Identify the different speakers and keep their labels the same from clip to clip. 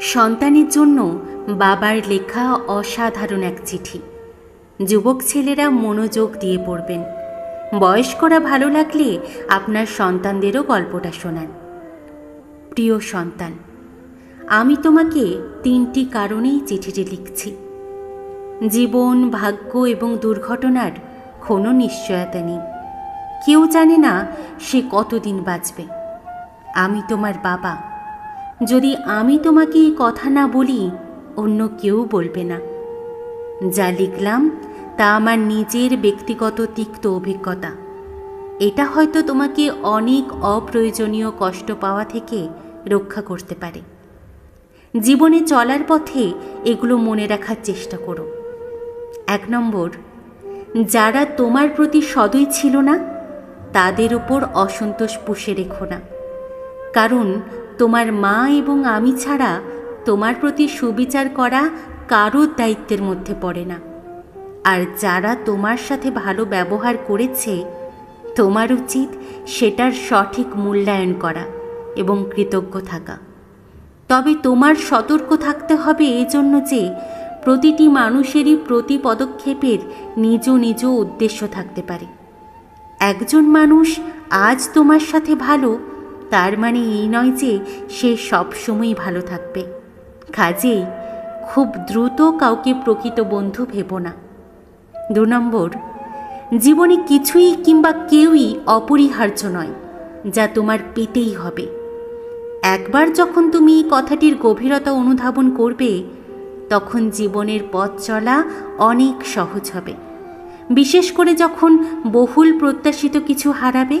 Speaker 1: সন্তানের জন্য বাবার লেখা অসাধারণ এক চিঠি। যুবক ছেলেরা মনোযোগ দিয়ে পড়বেন। বয়স্করা ভালো লাগলে আপনার সন্তানদেরও গল্পটা শোনান। প্রিয় সন্তান, আমি তোমাকে তিনটি কারণেই চিঠিটি লিখছি। জীবন, ভাগ্য এবং দুর্ঘটনার কোনো নিশ্চয়তা নেই। কেউ জানে না সে কতদিন বাঁচবে। আমি তোমার বাবা। যদি আমি তোমাকে এই কথা না বলি, অন্য কেউ বলবে না। যা লিখলাম, তা আমার নিজের ব্যক্তিগত তিক্ত অভিজ্ঞতা। এটা হয়তো তোমাকে অনেক অপ্রয়োজনীয় কষ্ট পাওয়া থেকে রক্ষা করতে পারে। জীবনে চলার পথে এগুলো মনে রাখার চেষ্টা করো। এক নম্বর, যারা তোমার প্রতি সদয় ছিল না, তাদের উপর অসন্তোষ পুষে রেখো না। কারণ তোমার মা এবং আমি ছাড়া তোমার প্রতি সুবিচার করা কারোর দায়িত্বের মধ্যে পড়ে না। আর যারা তোমার সাথে ভালো ব্যবহার করেছে, তোমার উচিত সেটার সঠিক মূল্যায়ন করা এবং কৃতজ্ঞ থাকা। তবে তোমার সতর্ক থাকতে হবে এজন্য যে প্রতিটি মানুষেরই প্রতি পদক্ষেপের নিজ নিজ উদ্দেশ্য থাকতে পারে। একজন মানুষ আজ তোমার সাথে ভালো তার মানে এই নয় যে সে সবসময়ই ভালো থাকবে। কাজেই খুব দ্রুত কাউকে প্রকৃত বন্ধু ভেব না। দু নম্বর, জীবনে কিছুই কিংবা কেউই অপরিহার্য নয়, যা তোমার পেতেই হবে। একবার যখন তুমি এই কথাটির গভীরতা অনুধাবন করবে, তখন জীবনের পথ চলা অনেক সহজ হবে। বিশেষ করে যখন বহুল প্রত্যাশিত কিছু হারাবে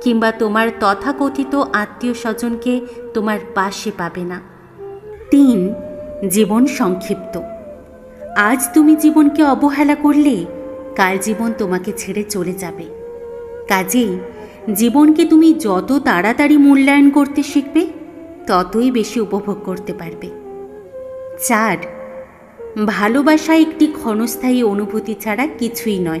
Speaker 1: কিংবা তোমার তথাকথিত আত্মীয় স্বজনকে তোমার পাশে পাবে না। তিন, জীবন সংক্ষিপ্ত। আজ তুমি জীবনকে অবহেলা করলে কাল জীবন তোমাকে ছেড়ে চলে যাবে। কাজেই জীবনকে তুমি যত তাড়াতাড়ি মূল্যায়ন করতে শিখবে, ততই বেশি উপভোগ করতে পারবে। চার, ভালোবাসা একটি ক্ষণস্থায়ী অনুভূতি ছাড়া কিছুই নয়।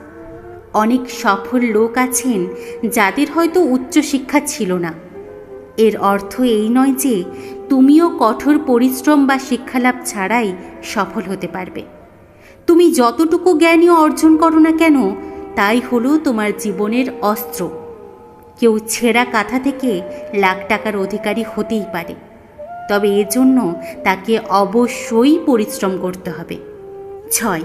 Speaker 1: অনেক সফল লোক আছেন যাদের হয়তো উচ্চশিক্ষা ছিল না। এর অর্থ এই নয় যে তুমিও কঠোর পরিশ্রম বা শিক্ষালাভ ছাড়াই সফল হতে পারবে। তুমি যতটুকু জ্ঞানীয় অর্জন করো না কেন, তাই হলো তোমার জীবনের অস্ত্র। কেউ ছেঁড়া কাঁথা থেকে লাখ টাকার অধিকারী হতেই পারে, তবে এজন্য তাকে অবশ্যই পরিশ্রম করতে হবে। ছয়,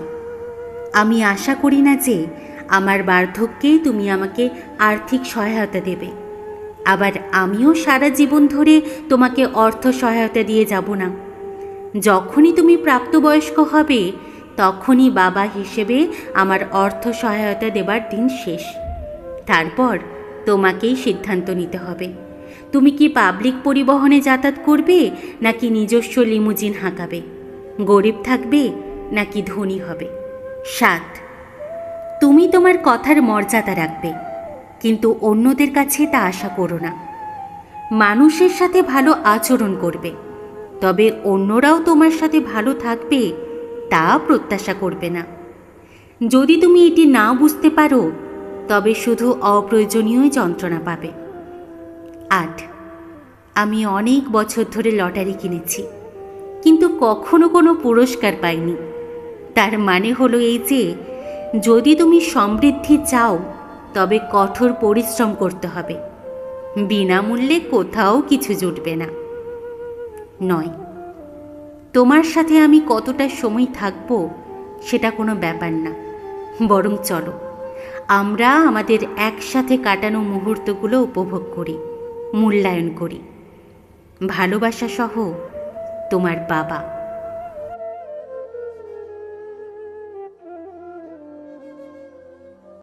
Speaker 1: আমি আশা করি না যে আমার বার্ধক্যেই তুমি আমাকে আর্থিক সহায়তা দেবে। আবার আমিও সারা জীবন ধরে তোমাকে অর্থ সহায়তা দিয়ে যাব না। যখনই তুমি প্রাপ্তবয়স্ক হবে, তখনই বাবা হিসেবে আমার অর্থ সহায়তা দেবার দিন শেষ। তারপর তোমাকেই সিদ্ধান্ত নিতে হবে। তুমি কি পাবলিক পরিবহনে যাতায়াত করবে, নাকি নিজস্ব লিমুজিন হাঁকাবে? গরিব থাকবে, নাকি ধনী হবে? সাত তুমি তোমার কথার মর্যাদা রাখবে, কিন্তু অন্যদের কাছে তা আশা করো না। মানুষের সাথে ভালো আচরণ করবে, তবে অন্যরাও তোমার সাথে ভালো থাকবে তা প্রত্যাশা করবে না। যদি তুমি এটি না বুঝতে পারো, তবে শুধু অপ্রয়োজনীয় যন্ত্রণা পাবে। আট, আমি অনেক বছর ধরে লটারি কিনেছি, কিন্তু কখনো কোনো পুরস্কার পাইনি। তার মানে হলো এই যে যদি তুমি সমৃদ্ধি চাও, তবে কঠোর পরিশ্রম করতে হবে। বিনামূল্যে কোথাও কিছু জুটবে না। নয়। তোমার সাথে আমি কতটা সময় থাকব, সেটা কোনো ব্যাপার না। বরং চলো, আমরা আমাদের একসাথে কাটানো মুহূর্তগুলো উপভোগ করি, মূল্যায়ন করি। ভালোবাসা সহ তোমার বাবা।